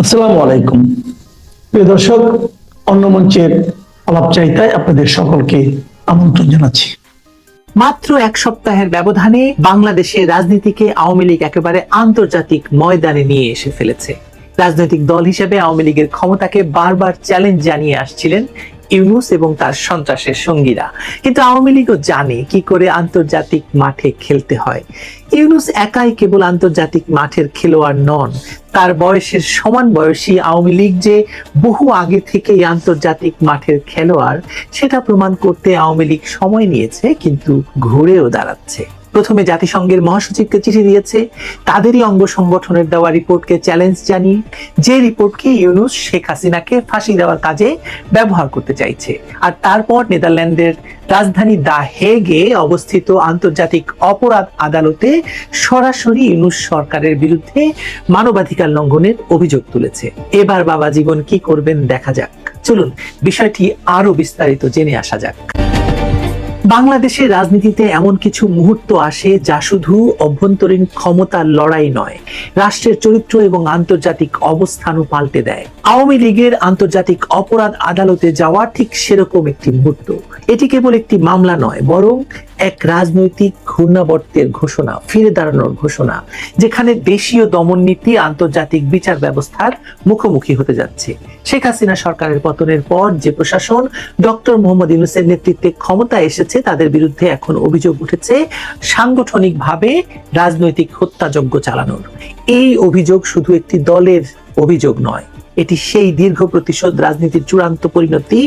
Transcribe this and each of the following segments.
আসসালামু আলাইকুম। প্রিয় দর্শক, অন্য মঞ্চের আলাপচারিতায় আপনাদের সকলকে আমন্ত্রণ জানাচ্ছি। মাত্র এক সপ্তাহের ব্যবধানে বাংলাদেশের রাজনীতিকে আওয়ামী লীগ একেবারে আন্তর্জাতিক ময়দানে নিয়ে এসে ফেলেছে। রাজনৈতিক দল হিসেবে আওয়ামী লীগের ক্ষমতাকে বারবার চ্যালেঞ্জ জানিয়ে আসছিলেন ইউনুস এবং তার সন্ত্রাসের সঙ্গীরা। কিন্তু আওয়ামী লীগও জানে কি করে আন্তর্জাতিক মাঠে খেলতে হয়। ইউনুস একাই কেবল আন্তর্জাতিক মাঠের খেলোয়াড় নন। তার বয়সের সমান বয়সী আওয়ামী লীগ যে বহু আগে থেকেই আন্তর্জাতিক মাঠের খেলোয়াড়, সেটা প্রমাণ করতে আওয়ামী লীগ সময় নিয়েছে, কিন্তু ঘুরেও দাঁড়াচ্ছে। প্রথমে জাতিসংঘের মহাসচিবকে চিঠি দিয়েছে। তাদেরই অঙ্গ সংগঠনের দেওয়া রিপোর্টকে চ্যালেঞ্জ জানিয়ে যে রিপোর্টকে ইউনুস শেখ হাসিনাকে ফাঁসি দেওয়ার কাজে ব্যবহার করতে চাইছে। আর তারপর নেদারল্যান্ডের রাজধানী দা হেগে অবস্থিত আন্তর্জাতিক অপরাধ আদালতে সরাসরি ইউনুস সরকারের বিরুদ্ধে মানবাধিকার লঙ্ঘনের অভিযোগ তুলেছে। এবার বাবা জীবন কি করবেন দেখা যাক। চলুন, বিষয়টি আরও বিস্তারিত জেনে আসা যাক। বাংলাদেশের রাজনীতিতে এমন কিছু মুহূর্ত আসে যা শুধু অভ্যন্তরীণ ক্ষমতার লড়াই নয়, রাষ্ট্রের চরিত্র এবং আন্তর্জাতিক অবস্থানও পাল্টে দেয়। আওয়ামী লীগের আন্তর্জাতিক অপরাধ আদালতে যাওয়া ঠিক সেরকম একটি মুহূর্ত। এটি কেবল একটি মামলা নয়, বরং এক রাজনৈতিক ঘূর্ণাবর্তের ঘোষণা, ফিরে দাঁড়ানোর ঘোষণা, যেখানে দেশীয় দমন নীতি, আন্তর্জাতিক বিচার ব্যবস্থার মুখোমুখি হতে যাচ্ছে। শেখ হাসিনা সরকারের পতনের পর যে প্রশাসন ডক্টর মোহাম্মদ ইউনুসের নেতৃত্বে ক্ষমতা এসেছে, তাদের বিরুদ্ধে এখন অভিযোগ উঠেছে সাংগঠনিকভাবে রাজনৈতিক হত্যাযজ্ঞ চালানোর। এই অভিযোগ শুধু একটি দলের অভিযোগ নয় এটি সেই দীর্ঘ প্রতিশোধ রাজনীতির চূড়ান্ত পরিণতি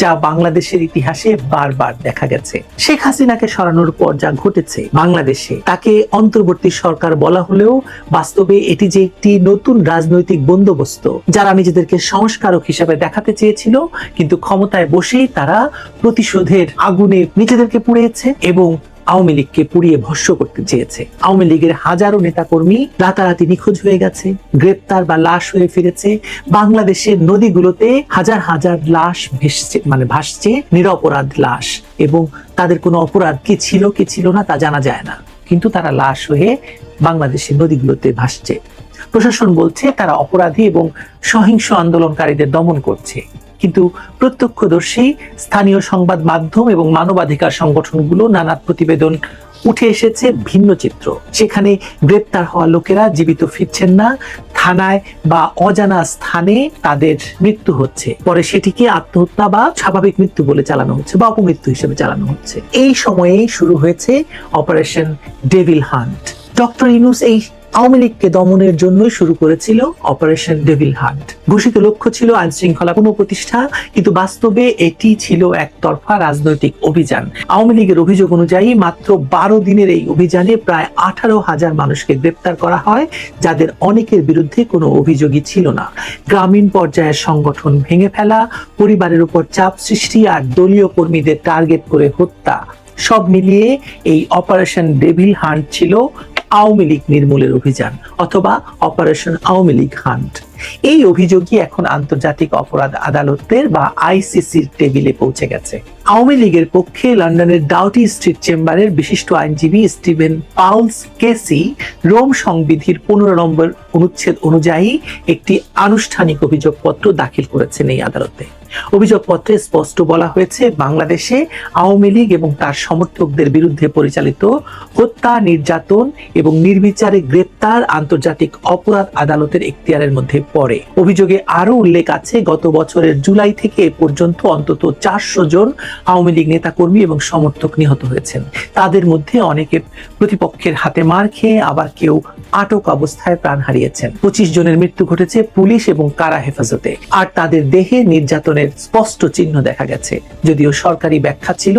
যা বাংলাদেশের ইতিহাসে বারবার দেখা গেছে। শেখ হাসিনাকে সরানোর পর যা ঘটেছে বাংলাদেশে, তাকে অন্তর্বর্তী সরকার বলা হলেও বাস্তবে এটি যে একটি নতুন রাজনৈতিক বন্দোবস্ত, যারা নিজেদেরকে সংস্কারক হিসেবে দেখাতে চেয়েছিল, কিন্তু ক্ষমতায় বসেই তারা প্রতিশোধের আগুনে নিজেদেরকে পুড়িয়েছে এবং আওয়ামী লীগকে পুড়িয়ে ভস্য করতে চেয়েছে। আওয়ামী লীগের হাজারো নেতাকর্মী রাতারাতি নিখোঁজ হয়ে গেছে, গ্রেপ্তার বা লাশ হয়ে ফিরেছে। বাংলাদেশের নদীগুলোতে হাজার হাজার লাশ ভেসছে মানে ভাসছে, নিরপরাধ লাশ। এবং তাদের কোনো অপরাধ কি ছিল কি ছিল না তা জানা যায় না। কিন্তু তারা লাশ হয়ে বাংলাদেশের নদীগুলোতে ভাসছে। প্রশাসন বলছে তারা অপরাধী এবং সহিংস আন্দোলনকারীদের দমন করছে। কিন্তু প্রত্যক্ষদর্শী, স্থানীয় সংবাদ মাধ্যম এবং মানবাধিকার সংগঠনগুলো নানা প্রতিবেদন উঠে এসেছে ভিন্ন চিত্র। সেখানে গ্রেপ্তার হওয়া লোকেরা জীবিত ফিরছেন না, থানায় বা অজানা স্থানে তাদের মৃত্যু হচ্ছে। পরে সেটিকে আত্মহত্যা বা স্বাভাবিক মৃত্যু বলে চালানো হচ্ছে বা অপমৃত্যু হিসেবে চালানো হচ্ছে। এই সময়ে শুরু হয়েছে operation devil hunt. Doctor Yunus, এই আওয়ামী লীগকে দমনের জন্যই শুরু করেছিল অপারেশন ডেভিল হান্ট ঘোষিত লক্ষ্য ছিল আইন শৃঙ্খলা পুনঃপ্রতিষ্ঠা, কিন্তু বাস্তবে এটি ছিল একতরফা রাজনৈতিক অভিযান। আওয়ামী লীগের অভিযোগ অনুযায়ী মাত্র বারো দিনের এই অভিযানে প্রায় আঠারো হাজার মানুষকে গ্রেপ্তার করা হয়, যাদের অনেকের বিরুদ্ধে কোনো অভিযোগই ছিল না। গ্রামীণ পর্যায়ের সংগঠন ভেঙে ফেলা, পরিবারের উপর চাপ সৃষ্টি আর দলীয় কর্মীদের টার্গেট করে হত্যা। সব মিলিয়ে এই অপারেশন ডেভিল হান্ট ছিল আওয়ামী লীগ নির্মূলের অভিযান অথবা অপারেশন আওয়ামী লীগ হান্ট। এই অভিযোগই এখন আন্তর্জাতিক অপরাধ আদালতের বা আইসিসির টেবিলে পৌঁছে গেছে। আওয়ামী লীগের পক্ষে লন্ডনের ডাউটি স্ট্রিট চেম্বারের বিশিষ্ট আইনজীবী স্টিভেন পাউলস কেসি রোম সংবিধির পনেরো নম্বর অনুচ্ছেদ অনুযায়ী একটি আনুষ্ঠানিক অভিযোগপত্র দাখিল করেছেন এই আদালতে। অভিযোগপত্রে স্পষ্ট বলা হয়েছে, বাংলাদেশে আওয়ামী লীগ এবং তার সমর্থকদের বিরুদ্ধে পরিচালিত হত্যা, নির্যাতন এবং নির্বিচারে গ্রেপ্তার আন্তর্জাতিক অপরাধ আদালতের এখতিয়ারের মধ্যে পড়ে। অভিযোগে আরও উল্লেখ আছে, গত বছরের জুলাই থেকে এ পর্যন্ত অন্তত চারশো জন আওয়ামী লীগ নেতাকর্মী এবং সমর্থক নিহত হয়েছেন। তাদের মধ্যে অনেকে প্রতিপক্ষের হাতে মার খেয়ে আবার কেউ আটক অবস্থায় প্রাণ হারিয়েছেন। পঁচিশ জনের মৃত্যু ঘটেছে পুলিশ এবং কারা হেফাজতে। আর তাদের দেহে নির্যাতনের স্পষ্ট চিহ্ন দেখা গেছে। যদিও সরকারি ব্যাখ্যা ছিল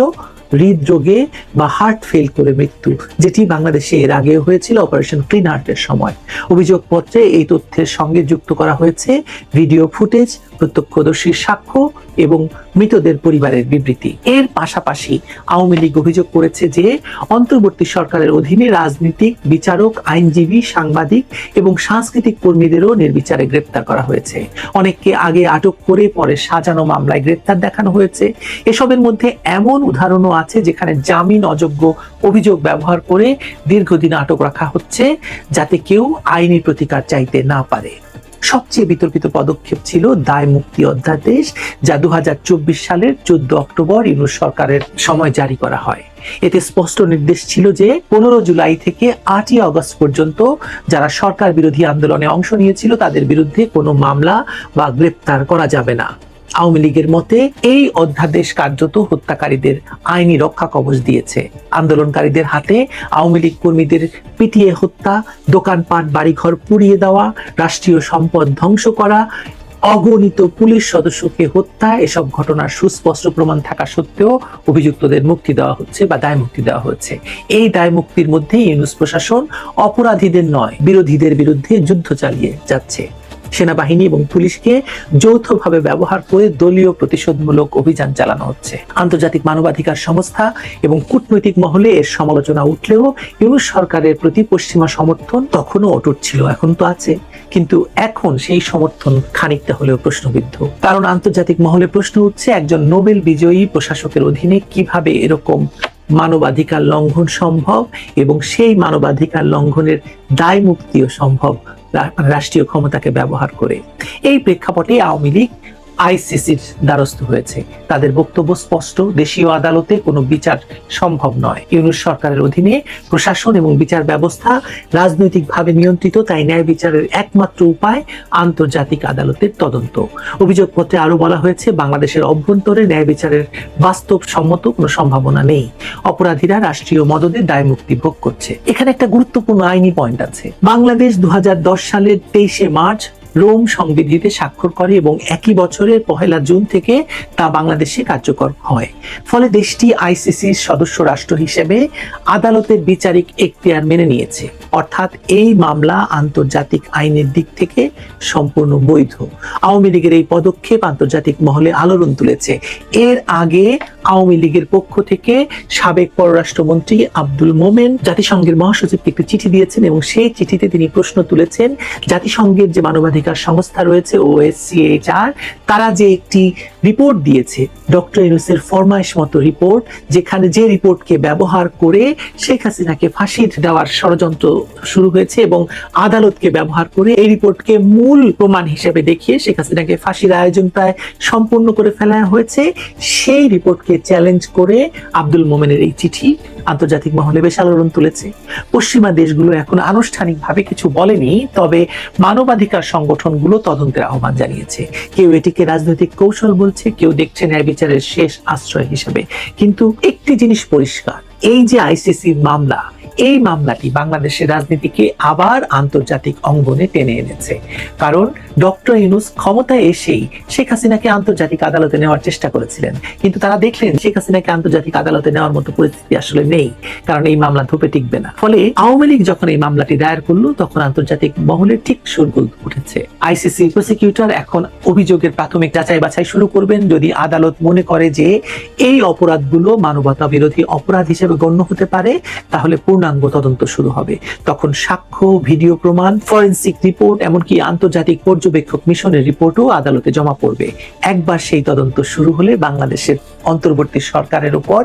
হৃদরোগে বা হার্ট ফেল করে মৃত্যু, যেটি বাংলাদেশে এর আগে হয়েছিল অপারেশন ক্লিন হার্টের সময়। অভিযোগপত্রে এই তথ্যের সঙ্গে যুক্ত করা হয়েছে ভিডিও ফুটেজ প্রত্যক্ষদর্শীর সাক্ষ্য এবং মৃতদের পরিবারের বিবৃতি। এর পাশাপাশি আওয়ামী লীগ অভিযোগ করেছে যে, অন্তর্বর্তী সরকারের অধীনে রাজনীতিক, বিচারক, আইনজীবী, সাংবাদিক এবং সাংস্কৃতিক কর্মীদেরও নির্বিচারে গ্রেপ্তার করা হয়েছে। অনেককে আগে আটক করে পরে সাজানো মামলায় গ্রেপ্তার দেখানো হয়েছে। এসবের মধ্যে এমন উদাহরণও আছে যেখানে জামিন অযোগ্য অভিযোগ ব্যবহার করে দীর্ঘদিন আটক রাখা হচ্ছে যাতে কেউ আইনি প্রতিকার চাইতে না পারে। সবচেয়ে বিতর্কিত পদক্ষেপ ছিল দায় মুক্তি অধ্যাদেশ, যা দু সালের চোদ্দ অক্টোবর ইউনুস সরকারের সময় জারি করা হয়। এতে স্পষ্ট নির্দেশ ছিল যে পনেরো জুলাই থেকে আটই আগস্ট পর্যন্ত যারা সরকার বিরোধী আন্দোলনে অংশ নিয়েছিল তাদের বিরুদ্ধে কোনো মামলা বা গ্রেপ্তার করা যাবে না। আওয়ামী লীগের মতে এই অধ্যাদেশ কার্যত হত্যাকারীদের আইনি রক্ষা কবচ দিয়েছে। আন্দোলনকারীদের হাতে আওয়ামী লীগ কর্মীদের পিটিয়ে হত্যা, দোকানপাট, বাড়িঘর পুড়িয়ে দেওয়া, রাষ্ট্রীয় সম্পদ ধ্বংস করা, অগণিত পুলিশ সদস্যকে হত্যা, এসব ঘটনার সুস্পষ্ট প্রমাণ থাকা সত্ত্বেও অভিযুক্তদের মুক্তি দেওয়া হচ্ছে বা দায় মুক্তি দেওয়া হচ্ছে। এই দায় মুক্তির মধ্যে ইউনুস প্রশাসন অপরাধীদের নয়, বিরোধীদের বিরুদ্ধে যুদ্ধ চালিয়ে যাচ্ছে। সেনাবাহিনী এবং পুলিশকে যৌথভাবে ব্যবহার করে দলীয় প্রতিশোধমূলক অভিযান চালানো হচ্ছে। আন্তর্জাতিক মানবাধিকার সংস্থা এবং কূটনৈতিক মহলে এর সমালোচনা উঠলেও ইউনুস সরকারের প্রতি পশ্চিমা সমর্থন তখনও অটুট ছিল, এখন তো আছে। কিন্তু এখন সেই সমর্থন খানিকটা হলেও প্রশ্নবিদ্ধ। কারণ আন্তর্জাতিক মহলে প্রশ্ন উঠছে, একজন নোবেল বিজয়ী প্রশাসকের অধীনে কীভাবে এরকম মানবাধিকার লঙ্ঘন সম্ভব এবং সেই মানবাধিকার লঙ্ঘনের দায় মুক্তিও সম্ভব রাষ্ট্রীয় ক্ষমতাকে ব্যবহার করে। এই প্রেক্ষাপটে আওয়ামী লীগ আইসিসির দ্বারস্থ হয়েছে। তাদের বক্তব্য স্পষ্ট, দেশীয় আদালতে কোনো বিচার সম্ভব নয়। ইউনুস সরকারের অধীনে প্রশাসন এবং বিচার ব্যবস্থা রাজনৈতিকভাবে নিয়ন্ত্রিত, তাই ন্যায় বিচারের একমাত্র উপায় আন্তর্জাতিক আদালতের তদন্ত। অভিযোগপত্রে আরও বলা হয়েছে, বাংলাদেশের অভ্যন্তরে ন্যায় বিচারের বাস্তব সম্মত কোনো সম্ভাবনা নেই। অপরাধীরা রাষ্ট্রীয় মদদে দায় মুক্তি ভোগ করছে। এখানে একটা গুরুত্বপূর্ণ আইনি পয়েন্ট আছে। বাংলাদেশ দু হাজার দশ সালের তেইশে মার্চ রোম সংবিধিতে স্বাক্ষর করে এবং একই বছরের পহেলা জুন থেকে তা বাংলাদেশে কার্যকর হয়। ফলে দেশটি আইসিসির সদস্য রাষ্ট্র হিসেবে আদালতের বিচারিক এখতিয়ার মেনে নিয়েছে। অর্থাৎ এই মামলা আন্তর্জাতিক আইনের দিক থেকে সম্পূর্ণ বৈধ। আওয়ামী লীগের এই পদক্ষেপ আন্তর্জাতিক মহলে আলোড়ন তুলেছে। এর আগে আওয়ামী লীগের পক্ষ থেকে সাবেক পররাষ্ট্রমন্ত্রী আব্দুল মোমেন জাতিসংঘের মহাসচিবকে একটি চিঠি দিয়েছেন এবং সেই চিঠিতে তিনি প্রশ্ন তুলেছেন, জাতিসংঘের যে মানবাধিকার সংস্থা রয়েছে ওএসসিএইচআর তারা যে একটি রিপোর্ট দিয়েছে, ডক্টর ইউনুসের ফরমাইশ মতো রিপোর্ট, যেখানে যে রিপোর্টকে ব্যবহার করে শেখ হাসিনাকে ফাঁসি দেওয়ার ষড়যন্ত্র শুরু হয়েছে এবং আদালতকে ব্যবহার করে এই রিপোর্টকে মূল প্রমাণ হিসেবে দেখিয়ে শেখ হাসিনাকে ফাঁসির আয়োজন প্রায় সম্পূর্ণ করে ফেলা হয়েছে। সেই রিপোর্টকে চ্যালেঞ্জ করে আব্দুল মোমেনের এই চিঠি আন্তর্জাতিক মহলে বেশ আলোড়ন তুলেছে। পশ্চিমা দেশগুলো এখন আনুষ্ঠানিকভাবে কিছু বলেনি, তবে মানবাধিকার সংগঠনগুলো তদন্তের আহ্বান জানিয়েছে। কেউ এটিকে রাজনৈতিক কৌশল বলছে, কেউ দেখছে ন্যায় বিচারের শেষ আশ্রয় হিসেবে। কিন্তু একটি জিনিস পরিষ্কার, এই যে আইসিসি মামলা এই মামলাটি বাংলাদেশের রাজনীতিকে আবার আন্তর্জাতিক অঙ্গনে টেনে এনেছে। কারণ ডক্টর ইউনুস ক্ষমতায় এসেই শেখ হাসিনাকে আন্তর্জাতিক আদালতে নেওয়ার চেষ্টা করেছিলেন। কিন্তু তারা দেখলেন শেখ হাসিনাকে আন্তর্জাতিক আদালতে নেওয়ার মতো পরিস্থিতি আসলে নেই, কারণ এই মামলা ধূপে টিকবে না। ফলে আওয়ামী লীগ যখন এই মামলাটি দায়ের করল, তখন আন্তর্জাতিক মহলে ঠিক সুরগুল উঠেছে। আইসিসি প্রসিকিউটর এখন অভিযোগের প্রাথমিক যাচাই বাছাই শুরু করবেন যদি আদালত মনে করে যে এই অপরাধগুলো মানবতা বিরোধী অপরাধ হিসেবে গণ্য হতে পারে, তাহলে পূর্ণাঙ্গ তদন্ত শুরু হবে। তখন সাক্ষ্য, ভিডিও প্রমাণ, ফরেন্সিক রিপোর্ট, এমনকি আন্তর্জাতিক পর্যবেক্ষক মিশনের রিপোর্টও আদালতে জমা পড়বে। একবার সেই তদন্ত শুরু হলে বাংলাদেশের অন্তর্বর্তী সরকারের উপর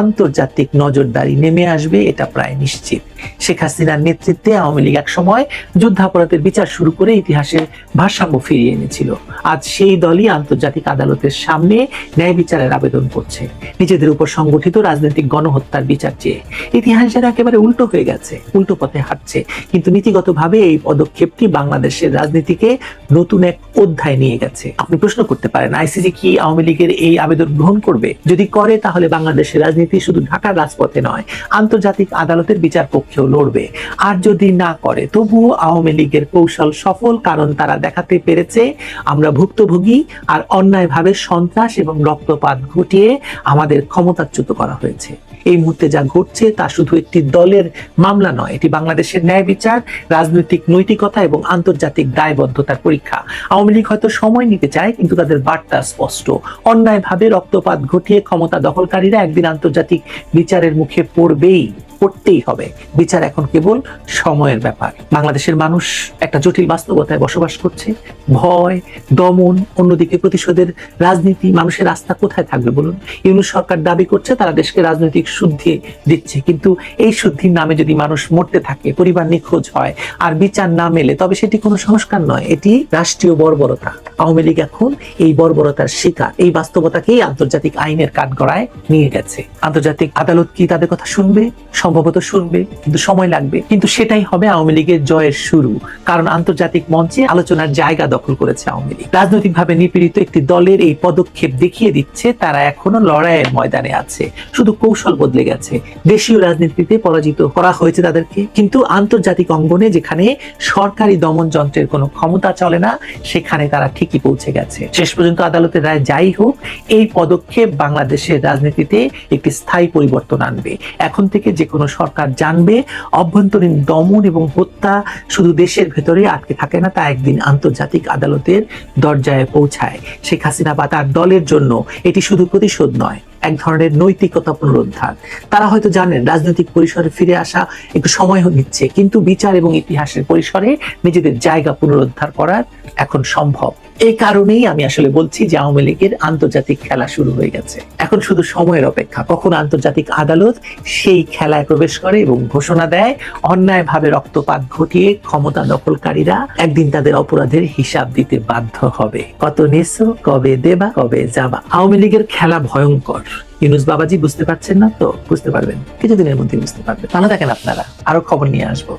আন্তর্জাতিক নজরদারি নেমে আসবে, এটা প্রায় নিশ্চিত। শেখ হাসিনার নেতৃত্বে আওয়ামী লীগ এক সময় যুদ্ধাপরাধের বিচার শুরু করে ইতিহাসের ভারসাম্য ফিরিয়ে এনেছিল। আজ সেই দলই আন্তর্জাতিক আদালতের সামনে ন্যায় বিচারের আবেদন করছে। নিজেদের উপর সংগঠিত রাজনৈতিক গণহত্যার বিচার চেয়ে। ইতিহাস যেন একেবারে উল্টো হয়ে গেছে, উল্টো পথে হাঁটছে। কিন্তু নীতিগতভাবে এই পদক্ষেপটি বাংলাদেশের রাজনীতিকে নতুন এক অধ্যায় নিয়ে গেছে। আপনি প্রশ্ন করতে পারেন আইসিসি কি আওয়ামী লীগের এই আবেদন গ্রহণ করবে? যদি করে, তাহলে বাংলাদেশের রাজনীতি শুধু ঢাকার রাজপথে নয়, আন্তর্জাতিক আদালতের বিচার পক্ষেও লড়বে। আর যদি না করে, তবুও আওয়ামী লীগের কৌশল সফল, কারণ তারা দেখাতে পেরেছে, আমরা ভুক্তভোগী আর অন্যায়ভাবে সন্ত্রাস এবং রক্তপাত ঘটিয়ে আমাদের ক্ষমতাচ্যুত করা হয়েছে। এই মুহূর্তে যা ঘটছে তা শুধু একটি দলের মামলা নয়, এটি বাংলাদেশের ন্যায় বিচার, রাজনৈতিক নৈতিকতা এবং আন্তর্জাতিক দায়বদ্ধতার পরীক্ষা। আওয়ামী লীগ হয়তো সময় নিতে চায়, কিন্তু তাদের বার্তা স্পষ্ট। অন্যায়ভাবে রক্তপাত ঘটিয়ে ক্ষমতা দখলকারীরা একদিন আন্তর্জাতিক বিচারের মুখে পড়বেই। করতেই হবে। বিচার এখন কেবল সময়ের ব্যাপার। বাংলাদেশের মানুষ একটা জটিল বাস্তবতায় বসবাস করছে। ভয়, দমন, অন্যদিকে প্রতিশোধের রাজনীতি, মানুষের আস্থা কোথায় থাকবে বলুন? ইউনুস সরকার দাবি করছে, তারা দেশকে রাজনৈতিক শুদ্ধি দিচ্ছে। কিন্তু এই শুদ্ধির নামে যদি মানুষ মরতে থাকে, পরিবার নিখোঁজ হয়, আর বিচার না মেলে, তবে সেটি কোনো সংস্কার নয়। এটি রাষ্ট্রীয় বর্বরতা। আওয়ামী লীগ এখন এই বর্বরতার শিকার। এই বাস্তবতাকেই আন্তর্জাতিক আইনের কাঠগড়ায় নিয়ে গেছে। আন্তর্জাতিক আদালত কি তাদের কথা শুনবে? সম্ভবত শুনবে, কিন্তু সময় লাগবে। কিন্তু সেটাই হবে আওয়ামী লীগের জয়ের শুরু। কারণ আন্তর্জাতিক মঞ্চে আলোচনার জায়গা দখল করেছে আওয়ামী লীগ। রাজনৈতিকভাবে নিপীড়িত একটি দলের এই পদক্ষেপ দেখিয়ে দিচ্ছে তারা এখনও লড়াইয়ের ময়দানে আছে। শুধু কৌশল বদলে গেছে। দেশীয় রাজনীতিতে পরাজিত করা হয়েছে তাদেরকে। কিন্তু আন্তর্জাতিক অঙ্গনে যেখানে সরকারি দমন যন্ত্রের কোনো ক্ষমতা চলে না, সেখানে তারা ঠিকই পৌঁছে গেছে। শেষ পর্যন্ত আদালতের রায় যাই হোক, এই পদক্ষেপ বাংলাদেশের রাজনীতিতে একটি স্থায়ী পরিবর্তন আনবে। এখন থেকে যে কোনো সরকার জানবে, অভ্যন্তরীণ দমন এবং হত্যা শুধু দেশের ভেতরে আটকে থাকে না, তা একদিন আন্তর্জাতিক আদালতের দরজায় পৌঁছায়। শেখ হাসিনা বা তার দলের জন্য এটি শুধু প্রতিশোধ নয়, এক ধরনের নৈতিকতা পুনরুদ্ধার। তারা হয়তো জানেন, রাজনৈতিক পরিসরে ফিরে আসা একটু সময় নিচ্ছে, কিন্তু বিচার এবং ইতিহাসের পরিসরে নিজেদের জায়গা পুনরুদ্ধার করার এখন সম্ভব। এই কারণেই আমি আসলে বলছি যে আওয়ামী লীগের আন্তর্জাতিক খেলা শুরু হয়ে গেছে। এখন শুধু সময়ের অপেক্ষা। কখন আন্তর্জাতিক আদালত সেই খেলায় প্রবেশ করে এবং ঘোষণা দেয়, অন্যায়ভাবে রক্তপাত ঘটিয়ে ক্ষমতা দখলকারীরা একদিন তাদের অপরাধের হিসাব দিতে বাধ্য হবে। কত নেছো কবে দেবা, কবে যাবা। আওয়ামী লীগের খেলা ভয়ঙ্কর। ইউনুস বাবাজি বুঝতে পারছেন না তো? বুঝতে পারবেন। কিছুদিনের মধ্যে বুঝতে পারবেন। ভালো থাকেন আপনারা, আরও খবর নিয়ে আসব।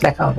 দেখা হবে।